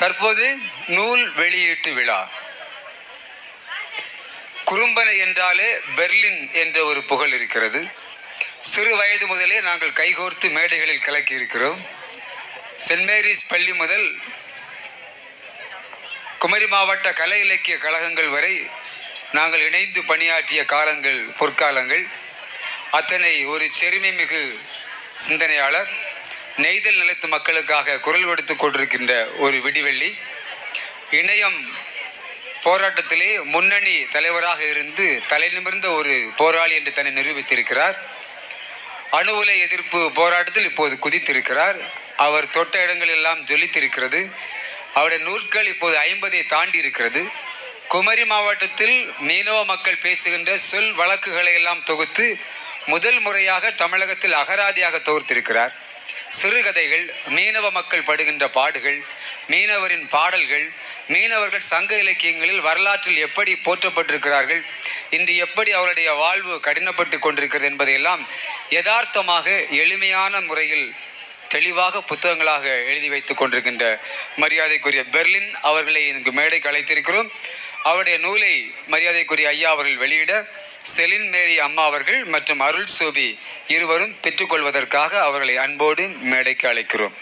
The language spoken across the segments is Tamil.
தற்போது நூல் வெளியீட்டு விழா. குறும்பனை என்றாலே பெர்லின் என்ற ஒரு புகழ் இருக்கிறது. சிறு வயது முதலே நாங்கள் கைகோர்த்து மேடைகளில் கலக்கி இருக்கிறோம். சென்ட் மேரிஸ் பள்ளி முதல் குமரி மாவட்ட கலை இலக்கிய கழகங்கள் வரை நாங்கள் இணைந்து பணியாற்றிய காலங்கள் பொற்காலங்கள். அத்தனை ஒரு செருமை மிகு சிந்தனையாளர். நெய்தல் நிலத்து மக்களுக்காக குரல் கொடுத்து கொண்டிருக்கின்ற ஒரு விடிவெள்ளி இணையம் போராட்டத்திலே முன்னணி தலைவராக இருந்து தலைநிமிர்ந்த ஒரு போராளி என்று தன்னை நிரூபித்திருக்கிறார். அணு உலை எதிர்ப்பு போராட்டத்தில் இப்போது குதித்திருக்கிறார். அவர் தொட்ட இடங்கள் எல்லாம் ஜொலித்திருக்கிறது. அவருடைய நூல்கள் இப்போது ஐம்பதை தாண்டி இருக்கிறது. குமரி மாவட்டத்தில் மீனவ மக்கள் பேசுகின்ற சொல் வழக்குகளை எல்லாம் தொகுத்து முதல் முறையாக தமிழகத்தில் அகராதியாக தொகுத்திருக்கிறார். சிறுகதைகள் மீனவ மக்கள் படுகின்ற பாடுகள் மீனவரின் பாடல்கள் மீனவர்கள் சங்க இலக்கியங்களில் வரலாற்றில் எப்படி போற்றப்பட்டிருக்கிறார்கள் இன்று எப்படி அவருடைய வாழ்வு கடினப்பட்டு கொண்டிருக்கிறது என்பதையெல்லாம் யதார்த்தமாக எளிமையான முறையில் தெளிவாக புத்தகங்களாக எழுதி வைத்துக் கொண்டிருக்கின்ற மரியாதைக்குரிய பெர்லின் அவர்களை இங்கு மேடைக்கு அழைத்திருக்கிறோம். அவருடைய நூலை மரியாதைக்குரிய ஐயா அவர்கள் வெளியிட செலின் மேரி அம்மா அவர்கள் மற்றும் அருள் சோபி இருவரும் பெற்றுக்கொள்வதற்காக அவர்களை அன்போடு மேடைக்கு அழைக்கிறோம்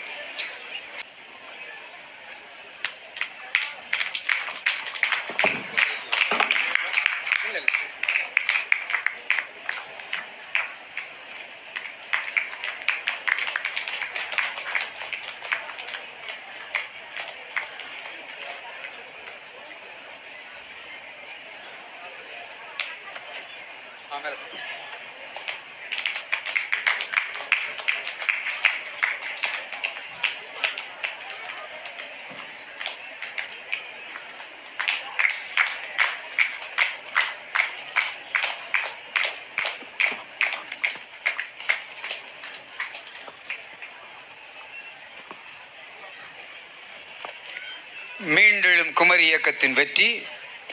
மீண்டெழும் குமரி இயக்கத்தின் வெற்றி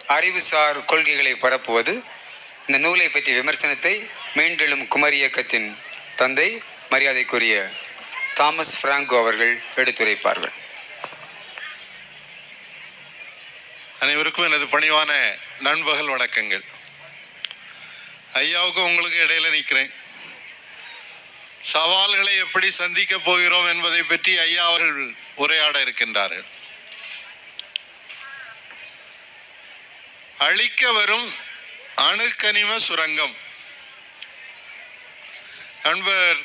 அறிவுசார் கொள்கைகளை பரப்புவது இந்த நூலை பற்றிய விமர்சனத்தை மீண்டெழும் குமரி இயக்கத்தின் தந்தை மரியாதைக்குரிய தாமஸ் பிராங்கோ அவர்கள் எடுத்துரைப்பார்கள். அனைவருக்கும் எனது பணிவான நண்பகல் வணக்கங்கள். ஐயாவுக்கும் உங்களுக்கு இடையில நிற்கிறேன். சவால்களை எப்படி சந்திக்கப் போகிறோம் என்பதை பற்றி ஐயா அவர்கள் உரையாட இருக்கின்றார்கள். அழிக்க வரும் அணுக்கனிம சுரங்கம். நண்பர்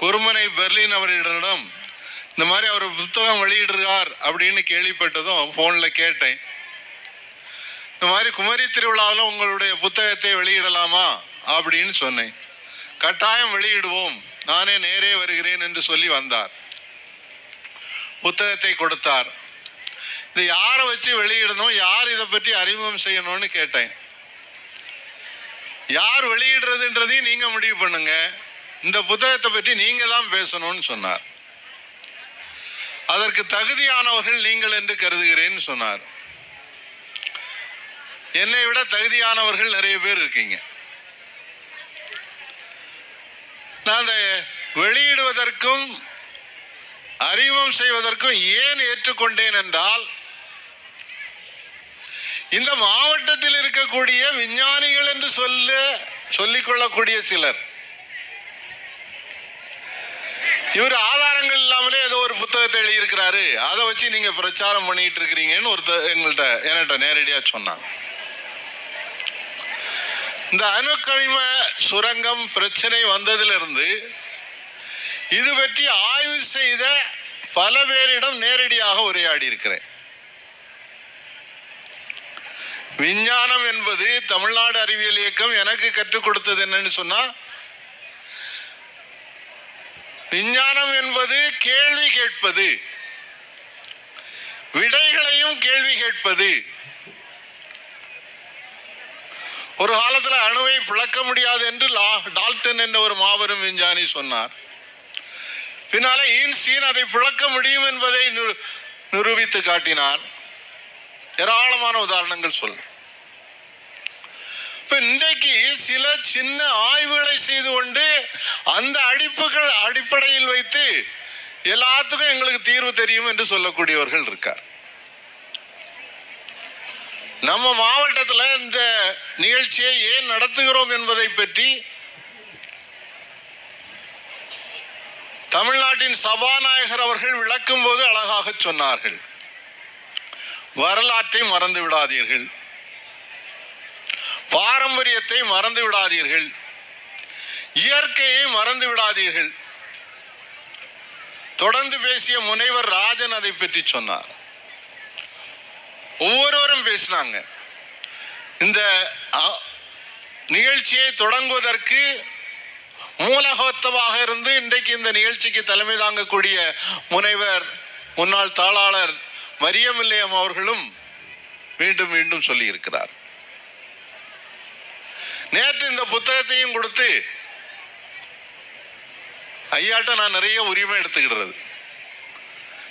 குருமனை பெர்லின் அவர்களிடம் இந்த மாதிரி அவர் புத்தகம் வெளியிடுறார் அப்படின்னு கேள்விப்பட்டதும் ஃபோனில் கேட்டேன். இந்த மாதிரி குமரி திருவிழாவில் உங்களுடைய புத்தகத்தை வெளியிடலாமா? அப்படின்னு சொன்னேன். கட்டாயம் வெளியிடுவோம். நானே நேரே வருகிறேன் என்று சொல்லி வந்தார். புத்தகத்தை கொடுத்தார். இது யாரை வச்சு வெளியிடணும் யார் இதை பற்றி அறிமுகம் செய்யணும்னு கேட்டேன். யார் வெளியிடுறதுன்றதையும் நீங்க முடிவு பண்ணுங்க. இந்த புத்தகத்தை பற்றி நீங்க தான் பேசணும்னு சொன்னார். அதற்கு தகுதியானவர்கள் நீங்கள் என்று கருதுகிறேன்னு சொன்னார். என்னை விட தகுதியானவர்கள் நிறைய பேர் இருக்கீங்க. நான் அந்த வெளியிடுவதற்கும் அறிமுகம் செய்வதற்கும் ஏன் ஏற்றுக்கொண்டேன் என்றால் இந்த மாவட்டத்தில் இருக்கக்கூடிய விஞ்ஞானிகள் என்று சொல்ல சொல்லிக்கொள்ளக்கூடிய சிலர். இவர் ஆதாரங்கள் இல்லாமலே ஏதோ ஒரு புத்தகத்தை எழுதியிருக்கிறாரு. அதை வச்சு நீங்க பிரச்சாரம் பண்ணிட்டு இருக்கிறீங்கன்னு ஒருத்தர் எங்கள்கிட்ட என்கிட்ட நேரடியா சொன்னாங்க. இந்த அணுக்கனிம சுரங்கம் பிரச்சனை வந்ததிலிருந்து இது பற்றி ஆய்வு செய்த பல பேரிடம் நேரடியாக உரையாடி இருக்கிறேன் விஞ்ஞானம் என்பது தமிழ்நாடு அறிவியல் இயக்கம் எனக்கு கற்றுக் கொடுத்தது என்னன்னு சொன்னா விஞ்ஞானம் என்பது கேள்வி கேட்பது. விடைகளையும் கேள்வி கேட்பது. ஒரு காலத்தில் அணுவை பிளக்க முடியாது என்று லா- டால்டன் என்ற ஒரு மாபெரும் விஞ்ஞானி சொன்னார். பின்னால ஈன்ஸ்டீன் அதை பிளக்க முடியும் என்பதை நிரூபித்து காட்டினார். ஏராளமான உதாரணங்கள் சொல்லு இப்ப இன்றைக்கு சில சின்ன ஆய்வுகளை செய்து கொண்டு அந்த அடிப்புகள் அடிப்படையில் வைத்து எல்லாத்துக்கும் எங்களுக்கு தீர்வு தெரியும் என்று சொல்லக்கூடியவர்கள் இருக்கார். நம்ம மாவட்டத்தில் இந்த நிகழ்ச்சியை ஏன் நடத்துகிறோம் என்பதை பற்றி தமிழ்நாட்டின் சபாநாயகர் அவர்கள் விளக்கும் போது அழகாக சொன்னார்கள். வரலாற்றை மறந்து விடாதீர்கள். பாரம்பரியத்தை மறந்து விடாதீர்கள். இயற்கையை மறந்து விடாதீர்கள். தொடர்ந்து பேசிய முனைவர் ராஜன் அதை பற்றி சொன்னார். ஒவ்வொருவரும் பேசினாங்க. இந்த நிகழ்ச்சியை தொடங்குவதற்கு மூலகோத்தமாக இருந்து இன்றைக்கு இந்த நிகழ்ச்சிக்கு தலைமை தாங்கக்கூடிய முனைவர் முன்னாள் தாளாளர் மரியமில்லையம் அவர்களும் மீண்டும் மீண்டும் சொல்லியிருக்கிறார். நேற்று இந்த புத்தகத்தையும் கொடுத்து ஐயாட்ட நான் நிறைய உரிமை எடுத்துக்கிடுறது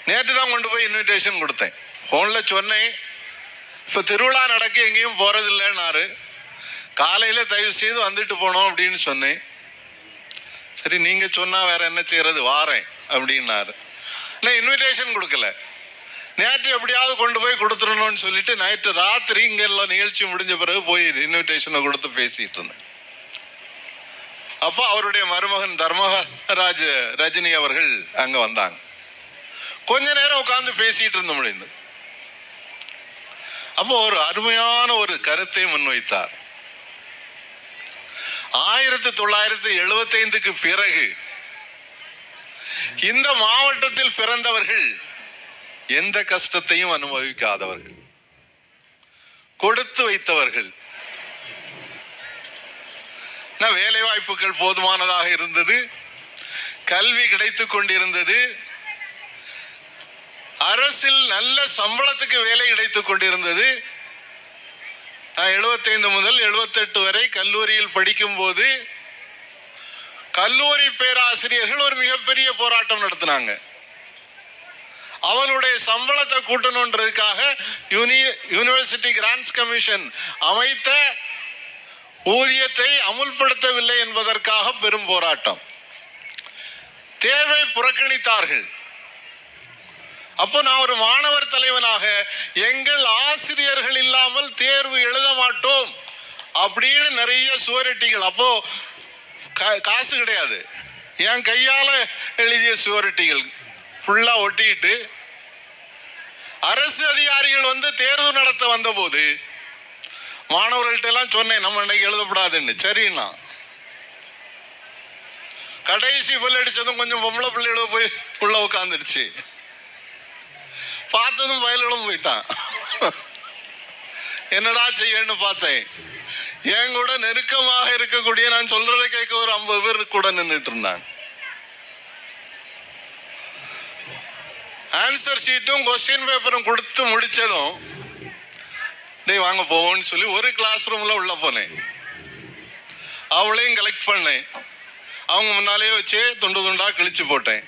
நேற்று தான் கொண்டு போய் இன்விடேஷன் கொடுத்தேன். ஃபோனில் சொன்னேன் இப்போ திருவிழா நடக்க எங்கேயும் போகிறதில்லைன்னாரு காலையில் தயவு செய்து வந்துட்டு போனோம் அப்படின்னு சொன்னேன். சரி நீங்கள் சொன்னால் வேற என்ன செய்கிறது வாரேன் அப்படின்னாரு. நான் இன்விடேஷன் கொடுக்கல. நேற்று எப்படியாவது கொண்டு போய் கொடுத்துடணும்னு சொல்லிட்டு நைட்டு ராத்திரி இங்க எல்லாம் நிகழ்ச்சி முடிஞ்ச பிறகு போய் இன்விடேஷனை கொடுத்து பேசிட்டு இருந்தேன். அப்போ அவருடைய மருமகன் தர்மராஜ ரஜினி அவர்கள் அங்க வந்தாங்க. கொஞ்ச நேரம் உட்கார்ந்து பேசிட்டு இருந்த முடிந்து. அப்போ ஒரு அருமையான ஒரு கருத்தை முன்வைத்தார். ஆயிரத்தி தொள்ளாயிரத்தி எழுபத்தைந்துக்கு பிறகு இந்த மாவட்டத்தில் பிறந்தவர்கள் எந்த கஷ்டத்தையும் அனுபவிக்காதவர்கள். கொடுத்து வைத்தவர்கள். வேலை வாய்ப்புகள் போதுமானதாக இருந்தது. கல்வி கிடைத்துக் கொண்டிருந்தது. அரசில் நல்ல சம்பளத்துக்கு வேலை கிடைத்துக் கொண்டிருந்தது. நான் 75 முதல் 78 வரை கல்லூரியில் படிக்கும் போது கல்லூரி பேராசிரியர்கள் ஒரு மிகப்பெரிய போராட்டம் நடத்தினாங்க. அவனுடைய சம்பளத்தை கூட்டணுன்றதுக்காக யூனி யூனிவர்சிட்டி கிராண்ட்ஸ் கமிஷன் அமைத்த ஊதியத்தை அமுல்படுத்தவில்லை என்பதற்காக பெரும் போராட்டம். தேவை புறக்கணித்தார்கள். அப்போ நான் ஒரு மாணவர் தலைவனாக எங்கள் ஆசிரியர்கள் இல்லாமல் தேர்வு எழுத மாட்டோம் அப்படின்னு நிறைய சுவரட்டிகள். அப்போ கா- காசு கிடையாது. என் கையால் எழுதிய சுவரட்டிகள். ஃபுல்லாக ஒட்டிட்டு அரசு அதிகாரிகள் வந்து தேர்வு நடத்த வந்தபோது மாணவர்கள்ட்ட எல்லாம் சொன்னேன் நம்ம இன்னைக்கு எழுதப்படாதுன்னு. சரிண்ணா கடைசி புல் அடித்ததும் கொஞ்சம் பொம்பளை பிள்ளைகள போய் உள்ள உட்காந்துருச்சு பார்த்ததும் வயலும் போயிட்டான். என்னடா செய்யன்னு பார்த்தேன். என் கூட நெருக்கமாக இருக்கக்கூடிய நான் சொல்றதை கேட்க ஒரு ஐம்பது பேர் கூட நின்றுட்டு இருந்தாங்க. ஆன்சர் ஷீட்டும் கொஸ்டின் பேப்பரும் கொடுத்து முடிச்சதும் டேய் வாங்க போவோம்னு சொல்லி ஒரு கிளாஸ் ரூமில் உள்ள போனேன். அவளையும் கலெக்ட் பண்ணேன். அவங்க முன்னாலேயே வச்சு துண்டு துண்டாக கிழிச்சு போட்டேன்.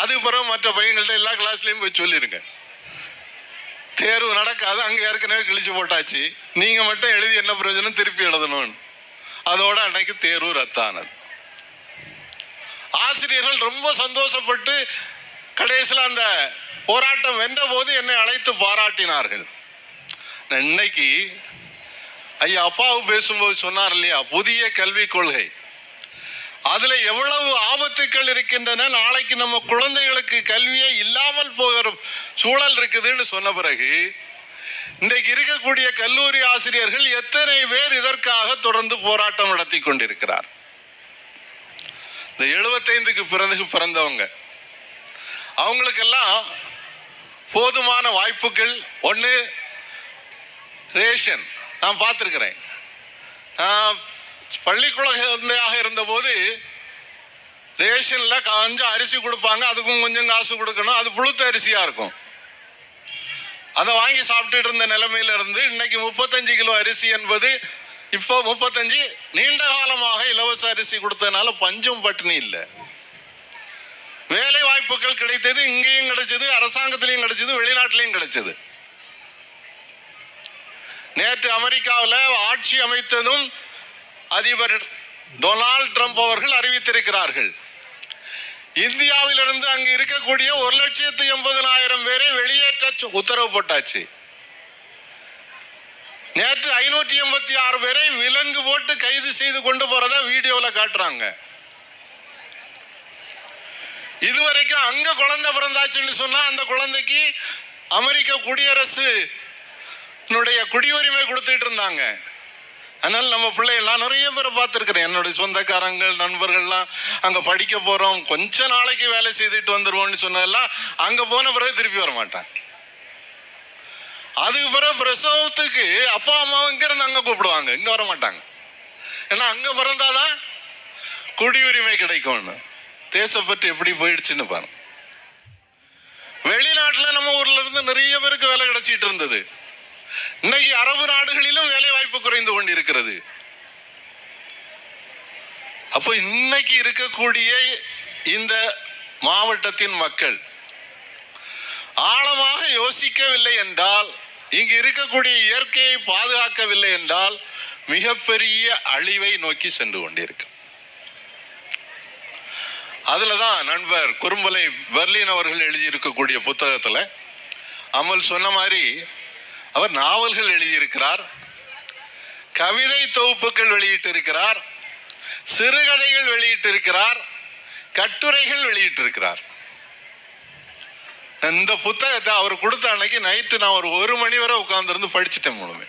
அதுக்கு பிறகு மற்ற பையங்கள்ட்ட எல்லா கிளாஸ்லேயும் போய் சொல்லிருங்க. தேர்வு நடக்காது அங்கே ஏற்கனவே கிழிச்சு போட்டாச்சு. நீங்கள் மட்டும் எழுதி என்ன பிரயோஜனம் திருப்பி எழுதணும்னு. அதோட அன்னைக்கு தேர்வு ரத்தானது. ஆசிரியர்கள் ரொம்ப சந்தோஷப்பட்டு கடைசியில் அந்த போராட்டம் வென்ற போது என்னை அழைத்து பாராட்டினார்கள். இன்னைக்கு ஐயா அப்பாவு பேசும்போது சொன்னார் இல்லையா புதிய கல்விக் கொள்கை. அதுல எவ்வளவு ஆபத்துக்கள் இருக்கின்றன நாளைக்கு நம்ம குழந்தைகளுக்கு கல்வியே இல்லாமல் போகிற சூழல் இருக்குதுன்னு சொன்ன பிறகு இன்றைக்கு இருக்கக்கூடிய கல்லூரி ஆசிரியர்கள் எத்தனை பேர் இதற்காக தொடர்ந்து போராட்டம் நடத்தி கொண்டிருக்கிறார். இந்த எழுபத்தைந்துக்கு பிறகு பிறந்தவங்க. அவங்களுக்கெல்லாம் போதுமான வாய்ப்புகள். ஒன்று ரேஷன். நான் பார்த்துருக்குறேன். பள்ளிக்குழந்தையாக இருந்தபோது ரேஷனில் கொஞ்சம் அரிசி கொடுப்பாங்க. அதுக்கும் கொஞ்சம் காசு கொடுக்கணும். அது புழுத்த அரிசியாக இருக்கும். அதை வாங்கி சாப்பிட்டுட்டு இருந்த நிலைமையில இருந்து இன்னைக்கு முப்பத்தஞ்சு கிலோ அரிசி என்பது இப்போ முப்பத்தஞ்சு நீண்ட காலமாக இலவச அரிசி கொடுத்ததுனால பஞ்சும் பட்டினி இல்லை. வேலை வாய்ப்புகள் கிடைத்தது இங்கேயும் கிடைச்சது அரசாங்கத்திலையும் கிடைச்சது வெளிநாட்டிலையும் கிடைச்சது. நேற்று அமெரிக்காவில் ஆட்சி அமைத்ததும் அதிபர் டொனால்ட் ட்ரம்ப் அவர்கள் அறிவித்திருக்கிறார்கள். இந்தியாவிலிருந்து அங்கு இருக்கக்கூடிய ஒரு லட்சத்து எண்பதனாயிரம் பேரை வெளியேற்ற உத்தரவு போட்டாச்சு. நேற்று ஐநூற்றி எண்பத்தி ஆறு பேரை விலங்கு போட்டு கைது செய்து கொண்டு போறத வீடியோவில் காட்டுறாங்க. இதுவரைக்கும் அங்க குழந்தை பிறந்தாச்சுன்னு சொன்னா அந்த குழந்தைக்கு அமெரிக்க குடியரசு குடியுரிமை கொடுத்துட்டு இருந்தாங்க. அதனால நம்ம பிள்ளைகள்லாம் நிறைய பேரை பார்த்துருக்குறேன். என்னுடைய சொந்தக்காரங்கள் நண்பர்கள்லாம் அங்கே படிக்க போகிறோம் கொஞ்ச நாளைக்கு வேலை செய்துட்டு வந்துடுவோம்னு சொன்னதெல்லாம் அங்கே போன பிறகு திருப்பி வர மாட்டாங்க. அதுக்கு பிறகு பிரசவத்துக்கு அப்பா அம்மாவும் இங்கிருந்து அங்கே கூப்பிடுவாங்க. இங்கே வர மாட்டாங்க. ஏன்னா அங்கே பிறந்தாதான் குடியுரிமை கிடைக்கும்னு. தேசப்பற்று எப்படி போயிடுச்சுன்னு பாருங்க வெளிநாட்டில் நம்ம ஊர்ல இருந்து நிறைய பேருக்கு வேலை கிடைச்சிட்டு இருந்தது. இன்னைக்கு அரபு நாடுகளிலும் வேலை வாய்ப்பு குறைந்து கொண்டிருக்கிறது. அப்போ இன்னைக்கு இருக்கக்கூடிய இந்த மாவட்டத்தின் மக்கள் ஆழமாக யோசிக்கவில்லை என்றால் இங்கு இருக்கக்கூடிய இயற்கையை பாதுகாக்கவில்லை என்றால் மிகப்பெரிய அழிவை நோக்கி சென்று கொண்டிருக்கு அதுல தான் நண்பர் குறும்பலை பெர்லின் அவர்கள் எழுதியிருக்கக்கூடிய புத்தகத்தில் அமல் சொன்ன மாதிரி அவர் நாவல்கள் எழுதியிருக்கிறார் கவிதை தொகுப்புகள் வெளியிட்டிருக்கிறார் சிறுகதைகள் வெளியிட்டிருக்கிறார் கட்டுரைகள் வெளியிட்டிருக்கிறார். இந்த புத்தகத்தை அவர் கொடுத்த அன்னைக்கு நைட்டு நான் ஒரு ஒரு மணி வரை உட்காந்துருந்து படிச்சுட்டேன் முழுமே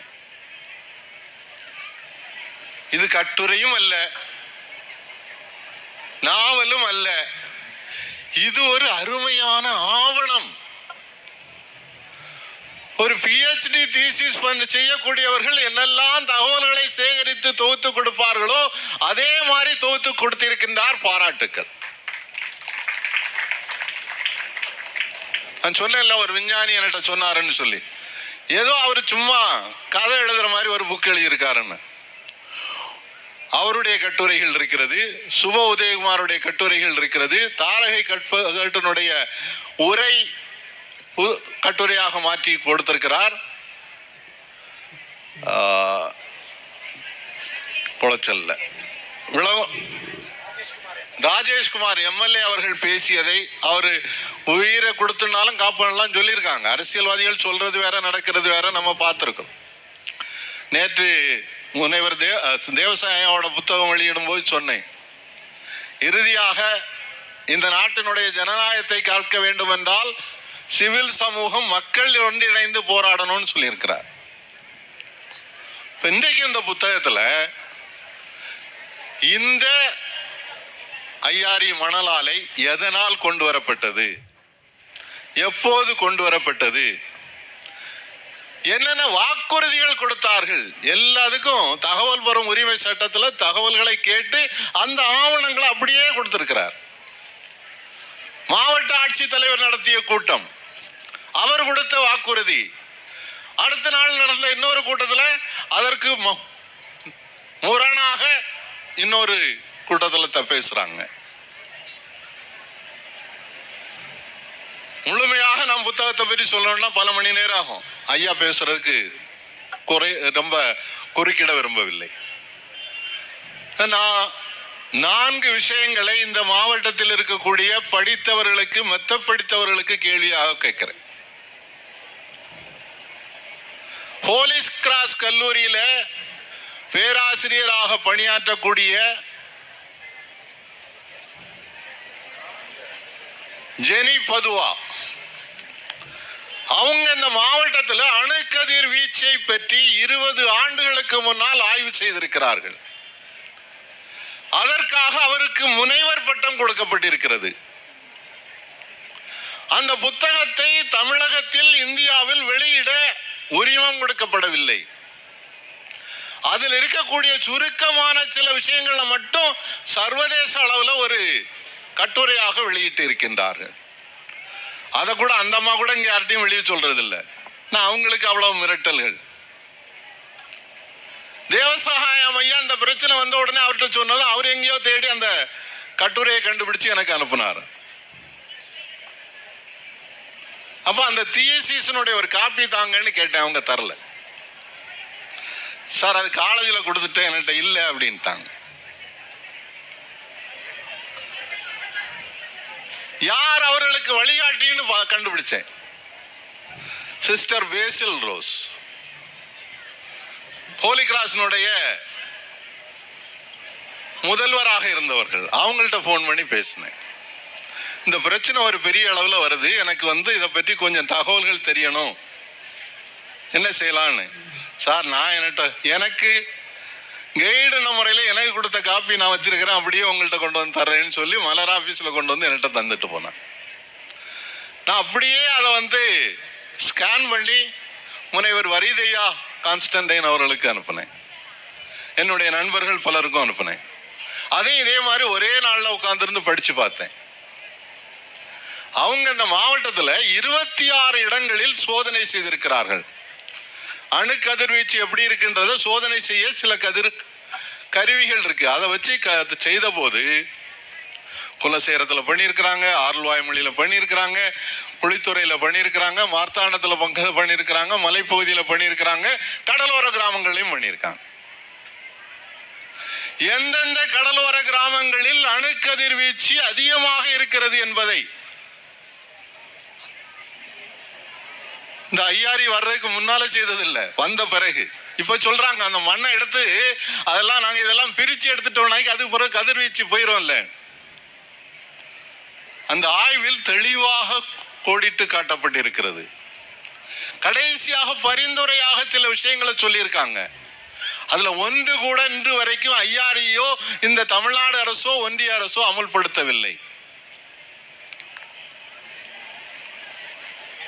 இது கட்டுரையும் அல்ல நாவலும் அல்ல. இது ஒரு அருமையான ஆவணம். ஒரு பிஹெச்டி தீசிஸ் பண்ண செய்யக்கூடியவர்கள் என்னெல்லாம் தகவல்களை சேகரித்து தொகுத்து கொடுப்பார்களோ அதே மாதிரி தொகுத்து கொடுத்திருக்கின்றார் பாராட்டுக்கள். நான் சொன்னேன்ல ஒரு விஞ்ஞானி என்கிட்ட சொன்னாருன்னு சொல்லி. ஏதோ அவர் சும்மா கதை எழுதுற மாதிரி ஒரு புக் எழுதியிருக்காருன்னு. அவருடைய கட்டுரைகள் இருக்கிறது சுப உதயகுமாருடைய கட்டுரைகள் இருக்கிறது தாரகை கட்ப உரை பு- கட்டுரையாக மாற்றி கொடுத்திருக்கிறார். குளச்சல்ல ராஜேஷ்குமார் எம்எல்ஏ அவர்கள் பேசியதை அவர் உயிரை கொடுத்துனாலும் காப்பாடலாம் சொல்லியிருக்காங்க. அரசியல்வாதிகள் சொல்றது வேற நடக்கிறது வேற நம்ம பார்த்துருக்கோம். நேற்று முனைவர் தேவ தேவசாயோட புத்தகம் வெளியிடும் போது சொன்னேன். இறுதியாக இந்த நாட்டினுடைய ஜனநாயகத்தை காக்க வேண்டும் என்றால் சிவில் சமூகம் மக்கள் ஒன்றிணைந்து போராடணும்னு சொல்லியிருக்கிறார். இன்றைக்கு இந்த புத்தகத்தில் இந்த ஐயாரி மணலாலை எதனால் கொண்டு வரப்பட்டது? எப்போது கொண்டு வரப்பட்டது? என்னென்ன வாக்குறுதிகள் கொடுத்தார்கள்? எல்லாத்துக்கும் தகவல் பெறும் உரிமை சட்டத்தில் தகவல்களை கேட்டு அந்த ஆவணங்களை அப்படியே கொடுத்திருக்கிறார். மாவட்ட ஆட்சித்தலைவர் நடத்திய கூட்டம். அவர் கொடுத்த வாக்குறுதி. அடுத்த நாள் நடந்த இன்னொரு கூட்டத்தில் அதற்கு மு- முரணாக இன்னொரு கூட்டத்தில் த- பேசுறாங்க. முழுமையாக நாம் புத்தகத்தை பற்றி சொல்லணும்னா பல மணி நேரம் ஆகும். ஐயா பேசுறதுக்கு குறை ரொம்ப குறுக்கிட விரும்பவில்லை. நான் நான்கு விஷயங்களை இந்த மாவட்டத்தில் இருக்கக்கூடிய படித்தவர்களுக்கு மெத்த படித்தவர்களுக்கு கேள்வியாக கேட்கிறேன். போலீஸ் கிராஸ் கல்லூரியில பேராசிரியராக பணியாற்றக்கூடிய ஜெனி பதுவா அவங்க இந்த மாவட்டத்தில் அணுக்கதிர் வீச்சை பற்றி இருபது ஆண்டுகளுக்கு முன்னால் ஆய்வு செய்திருக்கிறார்கள். அதற்காக அவருக்கு முனைவர் பட்டம் கொடுக்கப்பட்டிருக்கிறது. அந்த புத்தகத்தை தமிழகத்தில் இந்தியாவில் வெளியிட உரிமம் கொடுக்கப்படவில்லை. அதில் இருக்கக்கூடிய சுருக்கமான சில விஷயங்களை மட்டும் சர்வதேச அளவில் ஒரு கட்டுரையாக வெளியிட்டு இருக்கின்றார்கள் அதை கூட அந்த அம்மா கூட இங்கே யார்ட்டையும் வெளியே சொல்றது இல்லை நான் அவங்களுக்கு அவ்வளவு மிரட்டல்கள். தேவசகாயம் ஐயா அந்த பிரச்சனை வந்த உடனே அவர்கிட்ட சொன்னதும் அவர் எங்கேயோ தேடி அந்த கட்டுரையை கண்டுபிடிச்சு எனக்கு அனுப்புனார். அப்போ அந்த தியசீசனுடைய ஒரு காப்பி தாங்கன்னு கேட்டேன் அவங்க தரல. சார் அது காலேஜில் கொடுத்துட்டேன் என்கிட்ட இல்லை அப்படின்ட்டாங்க. யார் அவர்களுக்கு வழிகாட்டின்னு கண்டுபிடிச்சேன். சிஸ்டர் பேசில் ரோஸ் ஹோலி கிராஸினுடைய முதல்வராக இருந்தவர்கள். அவங்கள்ட்ட ஃபோன் பண்ணி பேசினேன். இந்த பிரச்சனை ஒரு பெரிய அளவில் வருது. எனக்கு வந்து இதை பற்றி கொஞ்சம் தகவல்கள் தெரியணும். என்ன செய்யலான்னு? சார் நான் என்கிட்ட எனக்கு கைடுன முறையில் எனக்கு கொடுத்த காப்பி நான் வச்சிருக்கிறேன் அப்படியே உங்கள்கிட்ட கொண்டு வந்து தர்றேன்னு சொல்லி மலர் ஆஃபீஸில் கொண்டு வந்து என்கிட்ட தந்துட்டு போனேன் நான் அப்படியே அதை வந்து ஸ்கேன் பண்ணி முனைவர் வரிதையா கான்ஸ்டன்டைன் அவர்களுக்கு அனுப்பினேன். என்னுடைய நண்பர்கள் பலருக்கும் அனுப்பினேன். அதையும் இதே மாதிரி ஒரே நாளில் உட்காந்துருந்து படித்து பார்த்தேன். அவங்க இந்த மாவட்டத்தில் இருபத்தி ஆறு இடங்களில் சோதனை செய்திருக்கிறார்கள். அணு கதிர்வீச்சு எப்படி இருக்குன்றத சோதனை செய்ய சில கதிர் கருவிகள் இருக்கு. அதை வச்சு க செய்த போது குலசேரத்தில் பண்ணியிருக்கிறாங்க ஆர்ல்வாய்மொழியில் பண்ணியிருக்கிறாங்க குளித்துறையில் பண்ணியிருக்கிறாங்க மார்த்தாண்டத்தில் பங்க பண்ணியிருக்கிறாங்க மலைப்பகுதியில் பண்ணியிருக்கிறாங்க கடலோர கிராமங்களையும் பண்ணியிருக்காங்க. எந்தெந்த கடலோர கிராமங்களில் அணுக்கதிர்வீச்சு அதிகமாக இருக்கிறது என்பதை இந்த ஐயாரி வர்றதுக்கு முன்னால செய்ததில்லை. வந்த பிறகு இப்போ சொல்றாங்க அந்த மண்ணை எடுத்து அதெல்லாம் நாங்க இதெல்லாம் பிரிச்சு எடுத்துட்டோம்னாக்கி அதுக்கு பிறகு கதிர்வீச்சு போயிடும்ல அந்த ஆய்வில் தெளிவாக கோடிட்டு காட்டப்பட்டிருக்கிறது. கடைசியாக பரிந்துரையாக சில விஷயங்களை சொல்லியிருக்காங்க. அதுல ஒன்று கூட இன்று வரைக்கும் ஐயாரியோ இந்த தமிழ்நாடு அரசோ ஒன்றிய அரசோ அமல்படுத்தவில்லை.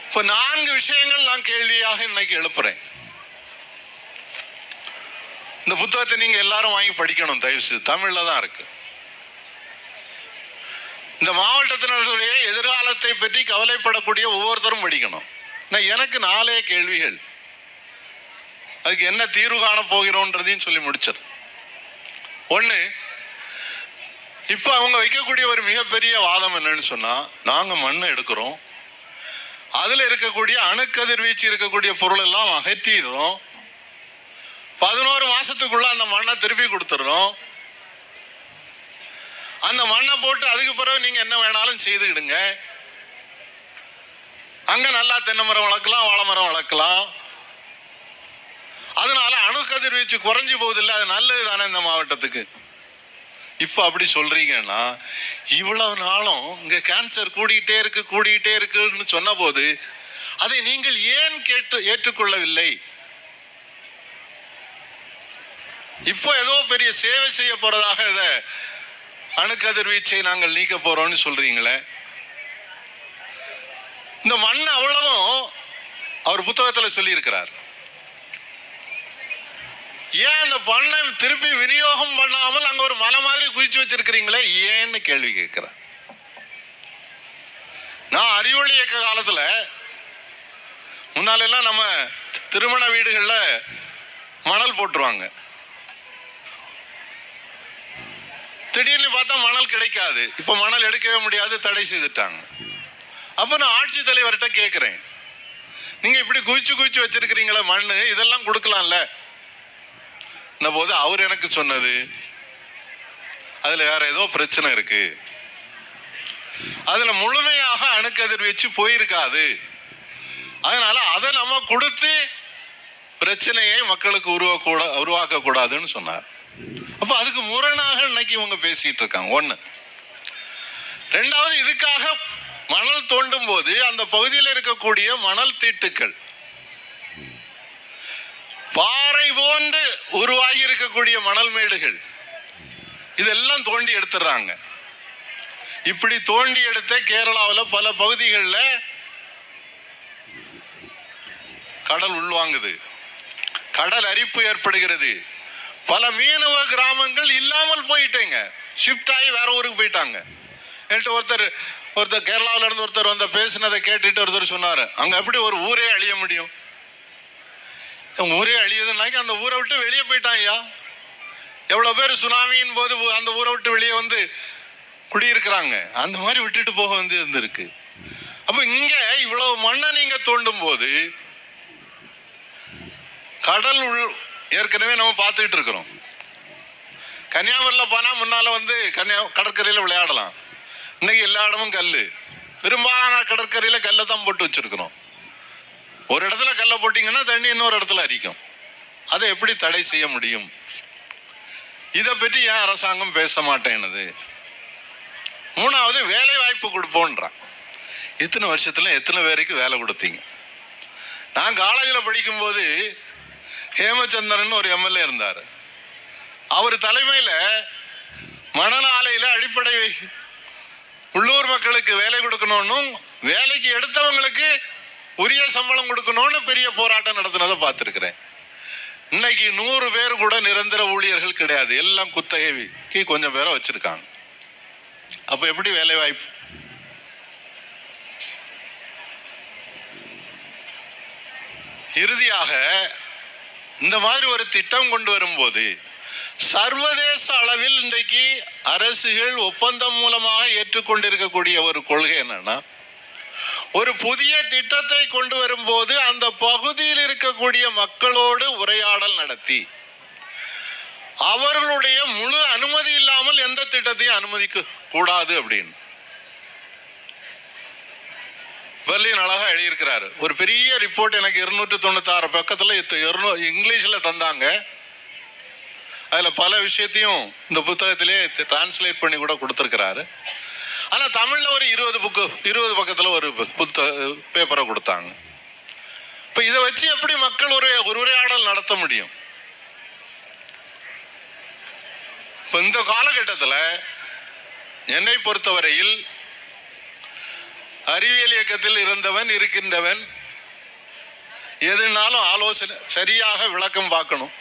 இப்போ நான்கு விஷயங்கள் நான் கேள்வியாக இன்னைக்கு எழுப்புறேன். இந்த புத்தகத்தை நீங்க எல்லாரும் வாங்கி படிக்கணும் தயவு செய்து. தமிழ்ல தான் இருக்கு. இந்த மாவட்டத்தினருடைய எதிர்காலத்தை பற்றி கவலைப்படக்கூடிய ஒவ்வொருத்தரும் படிக்கணும். நான் எனக்கு நாலே கேள்விகள். அதுக்கு என்ன தீர்வு காண போகிறோன்றதையும் சொல்லி முடிச்சர். ஒன்று இப்போ அவங்க வைக்கக்கூடிய ஒரு மிகப்பெரிய வாதம் என்னன்னு சொன்னால் நாங்கள் மண்ணை எடுக்கிறோம். அதில் இருக்கக்கூடிய அணுக்கதிர்வீச்சு இருக்கக்கூடிய பொருள் எல்லாம் அகற்றிடுறோம். பதினோரு மாசத்துக்குள்ள அந்த மண்ணை திருப்பி கொடுத்துடணும். அந்த மண்ணை போட்டு அதுக்கு பிறகு நீங்க என்ன வேணாலும் செய்துக்கிடுங்க. அங்க நல்லா தென்னை மரம் வளர்க்கலாம் வாழை மரம் வளர்க்கலாம். அதனால அணுக்கதிர்வீச்சு குறைஞ்சி குறைஞ்சு அது நல்லது தானே இந்த மாவட்டத்துக்கு. இப்போ அப்படி சொல்றீங்கன்னா இவ்வளவு நாளும் இங்க கேன்சர் கூடிக்கிட்டே இருக்கு கூடிக்கிட்டே இருக்குன்னு சொன்ன போது அதை நீங்கள் ஏன் கேட்டு ஏற்றுக்கொள்ளவில்லை? இப்போ ஏதோ பெரிய சேவை செய்ய போறதாக இதை அணுக்கதிர்வீச்சை நாங்கள் நீக்க போறோம்னு சொல்றீங்களே. இந்த மண் அவ்வளவும் அவர் புத்தகத்துல சொல்லியிருக்கிறார். ஏன் அந்த பண்ணை திருப்பி விநியோகம் பண்ணாமல் அங்க ஒரு மலை மாதிரி குதிச்சு வச்சிருக்கிறீங்களே? ஏன்னு கேள்வி கேட்கிறேன் நான் அறிவொளி இயக்க காலத்துல முன்னாலெல்லாம் நம்ம திருமண வீடுகளில் மணல் போட்டுருவாங்க. திடீர்னு பார்த்தா மணல் கிடைக்காது. இப்ப மணல் எடுக்கவே முடியாது தடை செய்துட்டாங்க. அப்ப நான் ஆட்சி தலைவர்கிட்ட கேட்கிறேன் நீங்க இப்படி குவிச்சு குவிச்சு வச்சிருக்கிறீங்களே மண்ணு இதெல்லாம் கொடுக்கலாம்ல. போது அவர் எனக்கு சொன்னது. அதுல வேற ஏதோ பிரச்சனை இருக்கு. அதுல முழுமையாக அணுக்கதிர்வீச்சு போயிருக்காது. அதனால அதை நம்ம கொடுத்து பிரச்சனையை மக்களுக்கு உருவக்கூட உருவாக்க கூடாதுன்னு சொன்னார். அப்போ அதுக்கு முரணாக இன்னைக்கு இவங்க பேசிட்டு இருக்காங்க. ஒன்று ரெண்டாவது இதுக்காக மணல் தோண்டும் போது அந்த பகுதியில் இருக்கக்கூடிய மணல் தீட்டுக்கள் பாறை போன்று உருவாகி இருக்கக்கூடிய மணல் மேடுகள் இதெல்லாம் தோண்டி எடுத்துடுறாங்க. இப்படி தோண்டி எடுத்த கேரளாவில் பல பகுதிகளில் கடல் உள்வாங்குது. கடல் அரிப்பு ஏற்படுகிறது. பல மீனவ கிராமங்கள் இல்லாமல் போயிட்டேங்க. ஷிஃப்ட் ஆகி வேற ஊருக்கு போயிட்டாங்க. என்கிட்ட ஒருத்தர் ஒருத்தர் கேரளாவிலேருந்து ஒருத்தர் வந்த பேசினதை கேட்டுட்டு ஒருத்தர் சொன்னார். அங்கே எப்படி ஒரு ஊரே அழிய முடியும்? ஊரே அழியுதுனாக்கி அந்த ஊரை விட்டு வெளியே போயிட்டான் ஐயா. எவ்வளோ பேர் சுனாமியின் போது அந்த ஊரை விட்டு வெளியே வந்து குடியிருக்கிறாங்க. அந்த மாதிரி விட்டுட்டு போக வந்து இருந்திருக்கு. அப்போ இங்கே இவ்வளவு மண்ணை நீங்கள் தோண்டும் போது கடல் உள் ஏற்கனவே நம்ம பார்த்துக்கிட்டு இருக்கிறோம். கன்னியாகுமரியில் போனால் முன்னால் வந்து கன்னியா கடற்கரையில் விளையாடலாம். இன்றைக்கி எல்லா இடமும் கல் பெரும்பாலான கடற்கரையில் கல்லை தான் போட்டு வச்சிருக்கிறோம். ஒரு இடத்துல கல்லை போட்டிங்கன்னா தண்ணி இன்னொரு இடத்துல அரிக்கும். அதை எப்படி தடை செய்ய முடியும்? இதை பற்றி ஏன் அரசாங்கம் பேச மாட்டேன்னுது? மூணாவது வேலை வாய்ப்பு கொடுப்போன்றான். எத்தனை வருஷத்தில் எத்தனை பேருக்கு வேலை கொடுத்தீங்க? நான் காலேஜில் படிக்கும்போது ஹேமச்சந்திரன் ஒரு எம்எல்ஏ இருந்தார். அவர் தலைமையில் மணல் ஆலையில் அடிப்படை உள்ளூர் மக்களுக்கு வேலை கொடுக்கணும்னும் வேலைக்கு எடுத்தவங்களுக்கு உரிய சம்பளம் கொடுக்கணும்னு பெரிய போராட்டம் நடத்தினதை பார்த்துருக்கிறேன். இன்னைக்கு நூறு பேர் கூட நிரந்தர ஊழியர்கள் கிடையாது. எல்லாம் குத்தகைக்கு கொஞ்சம் பேரை வச்சிருக்காங்க. அப்போ எப்படி வேலை வாய்ப்பு இறுதியாக இந்த மாதிரி ஒரு திட்டம் கொண்டு வரும்போது சர்வதேச அளவில் இன்றைக்கு அரசுகள் ஒப்பந்தம் மூலமாக ஏற்றுக்கொண்டிருக்கக்கூடிய ஒரு கொள்கை என்னன்னா ஒரு புதிய திட்டத்தை கொண்டு வரும்போது அந்த பகுதியில் இருக்கக்கூடிய மக்களோடு உரையாடல் நடத்தி அவர்களுடைய முழு அனுமதி இல்லாமல் எந்த திட்டத்தையும் அனுமதிக்க கூடாது அப்படின்னு. பெர்லின் அழகாக எழுதியிருக்கிறாரு. ஒரு பெரிய ரிப்போர்ட் எனக்கு இருநூற்றி தொண்ணூத்தாறு பக்கத்தில் இத்த- இருநூ- இங்கிலீஷில் தந்தாங்க. அதில் பல விஷயத்தையும் இந்த புத்தகத்திலே டிரான்ஸ்லேட் பண்ணி கூட கொடுத்துருக்கிறாரு. ஆனால் தமிழில் ஒரு இருபது புக்கு இருபது பக்கத்தில் ஒரு புத்த பேப்பரை கொடுத்தாங்க. இப்போ இதை வச்சு எப்படி மக்கள் ஒரு ஒரு உரையாடல் நடத்த முடியும்? இப்போ இந்த காலகட்டத்தில் என்னை பொறுத்தவரையில் அறிவியல் இயக்கத்தில் இருந்தவன் இருக்கின்றவன். எதுனாலும் ஆலோசனை சரியாக விளக்கம் பார்க்கணும்.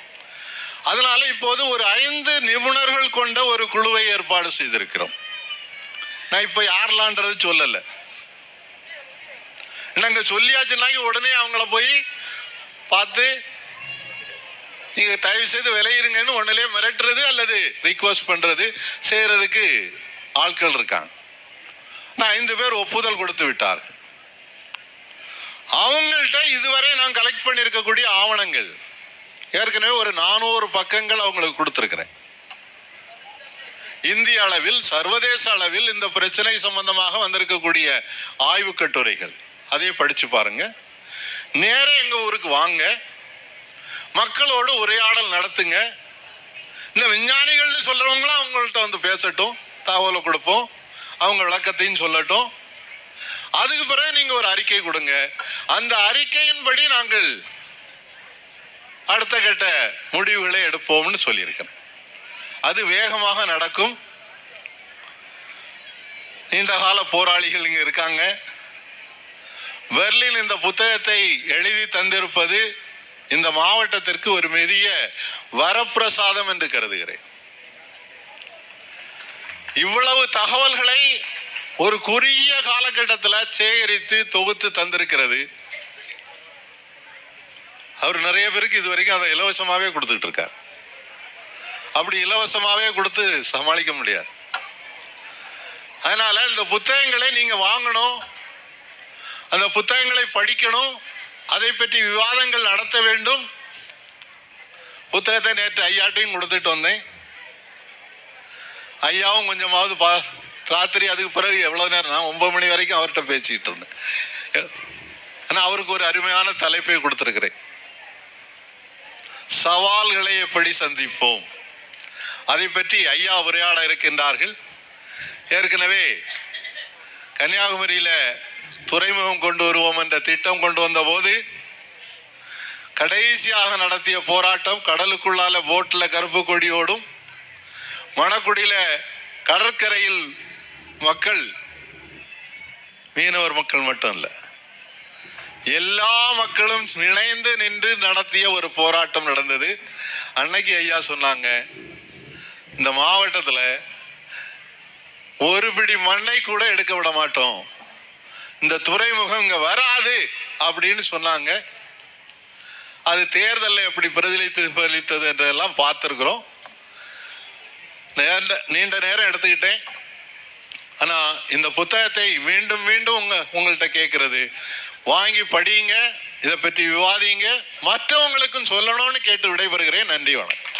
அதனால இப்போது ஒரு ஐந்து நிபுணர்கள் கொண்ட ஒரு குழுவை ஏற்பாடு செய்திருக்கிறோம். நான் இப்ப யாரெல்லாம்ன்றது சொல்லலை. நாங்க சொல்லியாச்சுனாக்கி உடனே அவங்கள போய் பார்த்து நீங்க தயவு செய்து விளையிருங்கன்னு ஒன்னுலே மிரட்டுறது அல்லது ரிக்வஸ்ட் பண்றது செய்யறதுக்கு ஆட்கள் இருக்காங்க. ஐந்து பேர் ஒப்புதல் கொடுத்து விட்டார். அவங்கள்ட்ட இதுவரை நான் கலெக்ட் பண்ணியிருக்கக்கூடிய ஆவணங்கள். ஏற்கனவே ஒரு நானூறு பக்கங்கள் அவங்களுக்கு கொடுத்துருக்கிறேன். இந்திய அளவில் சர்வதேச அளவில் இந்த பிரச்சனை சம்பந்தமாக வந்திருக்கக்கூடிய ஆய்வு கட்டுரைகள். அதே படித்து பாருங்க. நேரே எங்கள் ஊருக்கு வாங்க. மக்களோடு உரையாடல் நடத்துங்க. இந்த விஞ்ஞானிகள்னு சொல்கிறவங்களாம் அவங்கள்ட்ட வந்து பேசட்டும். தகவலை கொடுப்போம். அவங்க விளக்கத்தையும் சொல்லட்டும். அதுக்கு பிறகு நீங்க ஒரு அறிக்கை கொடுங்க. அந்த அறிக்கையின்படி நாங்கள் அடுத்த கட்ட முடிவுகளை எடுப்போம்னு சொல்லியிருக்கிறேன். அது வேகமாக நடக்கும். நீண்ட கால போராளிகள் இங்க இருக்காங்க. பெர்லின் இந்த புத்தகத்தை எழுதி தந்திருப்பது இந்த மாவட்டத்திற்கு ஒரு பெரிய வரப்பிரசாதம் என்று கருதுகிறேன். இவ்வளவு தகவல்களை ஒரு குறுகிய காலகட்டத்தில் சேகரித்து தொகுத்து தந்திருக்கிறது. அவர் நிறைய பேருக்கு இது வரைக்கும் அதை இலவசமாகவே கொடுத்துட்டு இருக்கார். அப்படி இலவசமாகவே கொடுத்து சமாளிக்க முடியாது. அதனால இந்த புத்தகங்களை நீங்க வாங்கணும். அந்த புத்தகங்களை படிக்கணும். அதை பற்றி விவாதங்கள் நடத்த வேண்டும். புத்தகத்தை நேற்று ஐயாட்டையும் கொடுத்துட்டு வந்தேன். ஐயாவும் கொஞ்சமாவது பா ராத்திரி அதுக்கு பிறகு எவ்வளோ நேரம்? நான் ஒன்பது மணி வரைக்கும் அவர்கிட்ட பேசிக்கிட்டு இருந்தேன். ஆனால் அவருக்கு ஒரு அருமையான தலைப்பை கொடுத்துருக்கிறேன். சவால்களை எப்படி சந்திப்போம்? அதை பற்றி ஐயா உரையாட இருக்கின்றார்கள். ஏற்கனவே கன்னியாகுமரியில் துறைமுகம் கொண்டு வருவோம் என்ற திட்டம் கொண்டு வந்த போது கடைசியாக நடத்திய போராட்டம் கடலுக்குள்ளால போட்டில் கருப்பு கொடியோடும் மணக்குடியில கடற்கரையில் மக்கள் மீனவர் மக்கள் மட்டும் இல்லை எல்லா மக்களும் இணைந்து நின்று நடத்திய ஒரு போராட்டம் நடந்தது. அன்னைக்கு ஐயா சொன்னாங்க இந்த மாவட்டத்தில் ஒரு பிடி மண்ணை கூட எடுக்க விட மாட்டோம். இந்த துறைமுகம் இங்க வராது அப்படின்னு சொன்னாங்க. அது தேர்தலில் எப்படி பிரதிலித்து பிரதித்தது என்றெல்லாம் பார்த்துருக்குறோம். நேர நீண்ட நேரம் எடுத்துக்கிட்டேன். ஆனா இந்த புத்தகத்தை மீண்டும் மீண்டும் உங்க உங்கள்கிட்ட கேட்கறது. வாங்கி படியுங்க இதை பற்றி விவாதிங்க மற்றவங்களுக்கும் சொல்லணும்னு கேட்டு விடைபெறுகிறேன். நன்றி வணக்கம்.